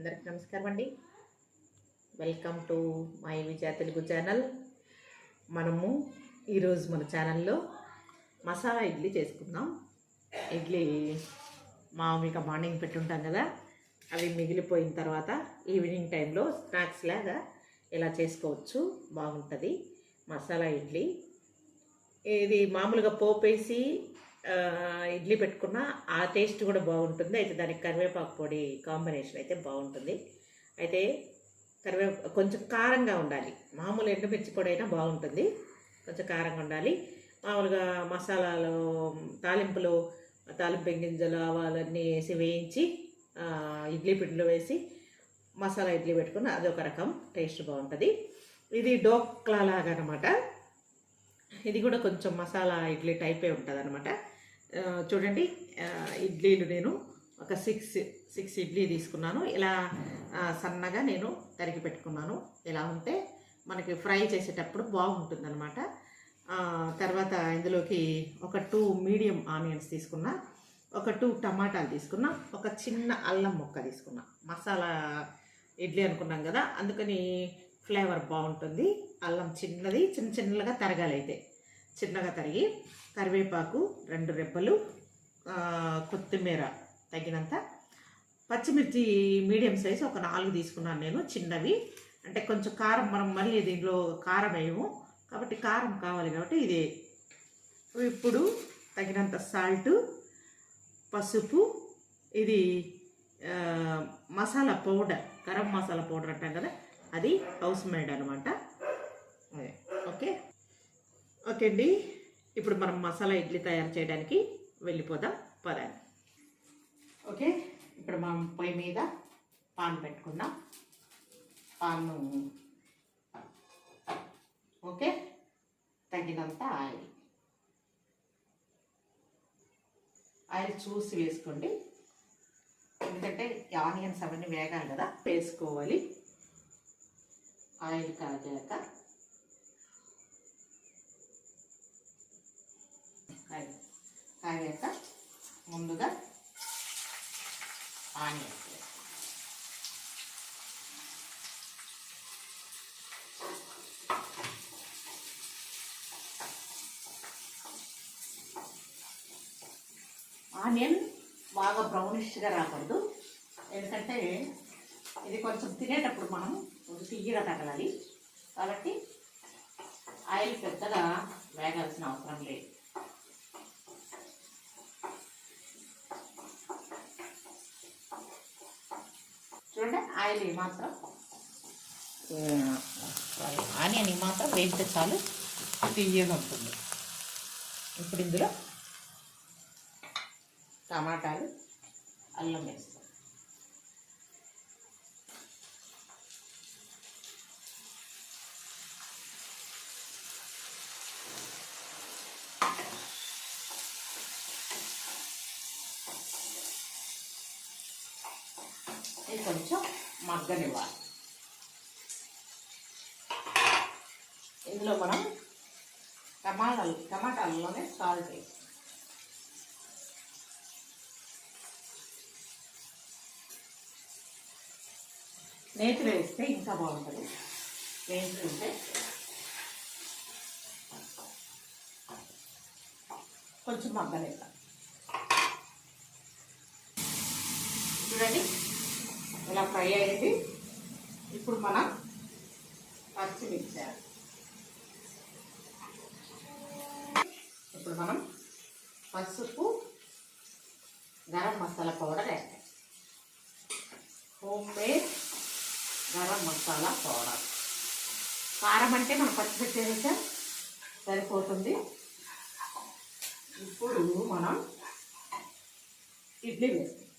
అందరికి నమస్కారం అండి. Welcome to my Vijaya Telugu channel మనము ఈరోజు మన ఛానల్లో మసాలా ఇడ్లీ చేసుకుందాం. ఇడ్లీ మామూలుగా మార్నింగ్ పెట్టుంటాం కదా అవి మిగిలిపోయిన తర్వాత ఈవినింగ్ టైంలో స్నాక్స్ లాగా ఇలా చేసుకోవచ్చు బాగుంటుంది. మసాలా ఇడ్లీ. ఇది మామూలుగా పోపేసి ఇడ్లీ పెట్టుకున్న ఆ టేస్ట్ కూడా బాగుంటుంది. అయితే దానికి కరివేపాకు పొడి కాంబినేషన్ అయితే బాగుంటుంది. అయితే కరివే కొంచెం కారంగా ఉండాలి. మామూలు ఎండుమిర్చి పొడి అయినా బాగుంటుంది. కొంచెం కారంగా ఉండాలి. మామూలుగా మసాలాలు తాలింపులు తాలింపు గింజలు ఆవాలన్నీ వేసి వేయించి ఇడ్లీ పిండిలో వేసి మసాలా ఇడ్లీ పెట్టుకున్న అదొక రకం. టేస్ట్ బాగుంటుంది. ఇది డోక్లా లాగా అనమాట ఇది కూడా కొంచెం మసాలా ఇడ్లీ టైపే ఉంటుంది అనమాట చూడండి ఇడ్లీలు నేను ఒక సిక్స్ సిక్స్ ఇడ్లీ తీసుకున్నాను. ఇలా సన్నగా నేను తరిగి పెట్టుకున్నాను. ఇలా ఉంటే మనకి ఫ్రై చేసేటప్పుడు బాగుంటుందన్నమాట. తర్వాత ఇందులోకి ఒక టూ మీడియం ఆనియన్స్ తీసుకున్నా ఒక టూ టమాటాలు తీసుకున్నా ఒక చిన్న అల్లం ముక్క తీసుకున్నా. మసాలా ఇడ్లీ అనుకున్నాం కదా అందుకని ఫ్లేవర్ బాగుంటుంది. అల్లం చిన్నది చిన్న చిన్నగా తరగాలి అయితే. చిన్నగా తరిగి కరివేపాకు రెండు రెబ్బలు కొత్తిమీర తగినంత. పచ్చిమిర్చి మీడియం సైజ్ ఒక నాలుగు తీసుకున్నాను నేను చిన్నవి. అంటే కొంచెం కారం మనం మళ్ళీ దీంట్లో కారం వేయము. కాబట్టి కారం కావాలి కాబట్టి ఇది. ఇప్పుడు తగినంత సాల్ట్ పసుపు ఇది మసాలా పౌడర్ గరం మసాలా పౌడర్ అంటాం కదా అది హౌస్ మేడ్ అనమాట అదే ఓకే? ఓకే అండి. ఇప్పుడు మనం మసాలా ఇడ్లీ తయారు చేయడానికి వెళ్ళిపోదాం. పదండి. ఓకే ఇప్పుడు మనం పొయ్యి మీద పాన్ పెట్టుకుందాం. పాన్ను ఓకే తగినంత ఆయిల్. ఆయిల్ చూసి వేసుకోండి. ఎందుకంటే ఆనియన్స్ అవన్నీ వేగాలి కదా వేసుకోవాలి. ఆయిల్ కాగాక కాగి కాగాక ముందుగా ఆనియన్ ఆనియన్ బాగా బ్రౌనిష్గా రాకూడదు. ఎందుకంటే ఇది కొంచెం తినేటప్పుడు మనం కొంచెం తీయగా తగలాలి. కాబట్టి ఆయిల్ పెద్దగా వేగాల్సిన అవసరం లేదు చూడండి ఆయిల్ మాత్రం ఆనియన్ మాత్రం వేగితే చాలు తీయగా ఉంటుంది. ఇప్పుడు ఇందులో టమాటాలు అల్లం వేస్తాం. కొంచెం మగ్గనివ్వాలి. ఇందులో మనం టమాటాలు టమాటాలలోనే సాల్ట్ వేసి నేతిలో వేస్తే ఇంకా బాగుంటుంది. నేతిలో ఉంటే కొంచెం మగ్గలేదు చూడండి ఇలా ఫ్రై అయింది ఇప్పుడు మనం పచ్చిమిర్చి ఇప్పుడు మనం పసుపు గరం మసాలా పౌడర్ వేస్తాం home made garam masala powder. కారం అంటే మనం పచ్చిమిర్చి వేసాం? సరిపోతుంది. ఇప్పుడు మనం ఇడ్లీ వేస్తాం.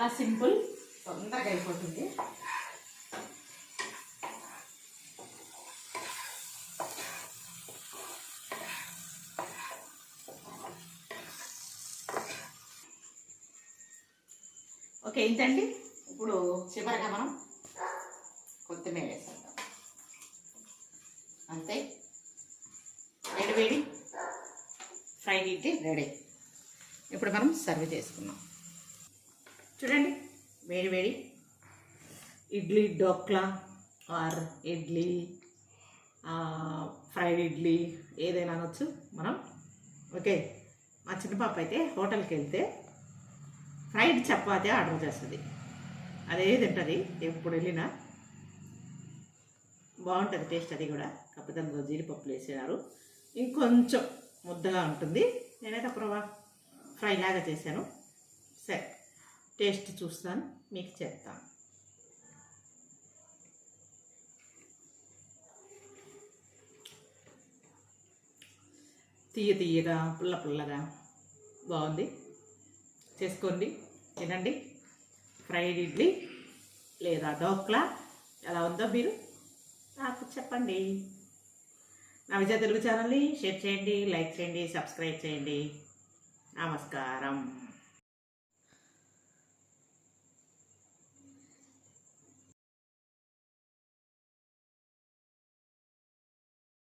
చాలా సింపుల్. తొందరగా అయిపోతుంది. ఓకే ఏంటండి ఇప్పుడు చివరిగా మనం కొత్తిమీర వేసేద్దాం. అంతే. వేడి వేడి. Fry idli ready. ఇప్పుడు మనం సర్వ్ చేసుకున్నాం చూడండి వేడి వేడి. ఇడ్లీ డోక్లా ఆర్ ఇడ్లీ ఫ్రైడ్ ఇడ్లీ ఏదైనా అనొచ్చు మనం. ఓకే మా చిన్న పాప అయితే హోటల్కి వెళ్తే ఫ్రైడ్ చపాతి ఆర్డర్ చేస్తుంది. అదే తింటుంది ఎప్పుడు వెళ్ళినా. బాగుంటుంది టేస్ట్ అది కూడా. కాకపోతే అందులో జీడిపప్పులు వేసేవారు. ఇంకొంచెం ముద్దగా ఉంటుంది. నేనైతే అప్పుడు ఫ్రై లాగా చేశాను. సరే. టేస్ట్ చూస్తాను మీకు చెప్తాను. తీయ తీయగా పుల్ల పుల్లగా బాగుంది. చేసుకోండి తినండి. ఫ్రైడ్ ఇడ్లీ లేదా డోక్లా ఎలా ఉందో మీరు నాకు చెప్పండి. నా విజయ తెలుగు ఛానల్ని షేర్ చేయండి లైక్ చేయండి సబ్స్క్రైబ్ చేయండి. నమస్కారం.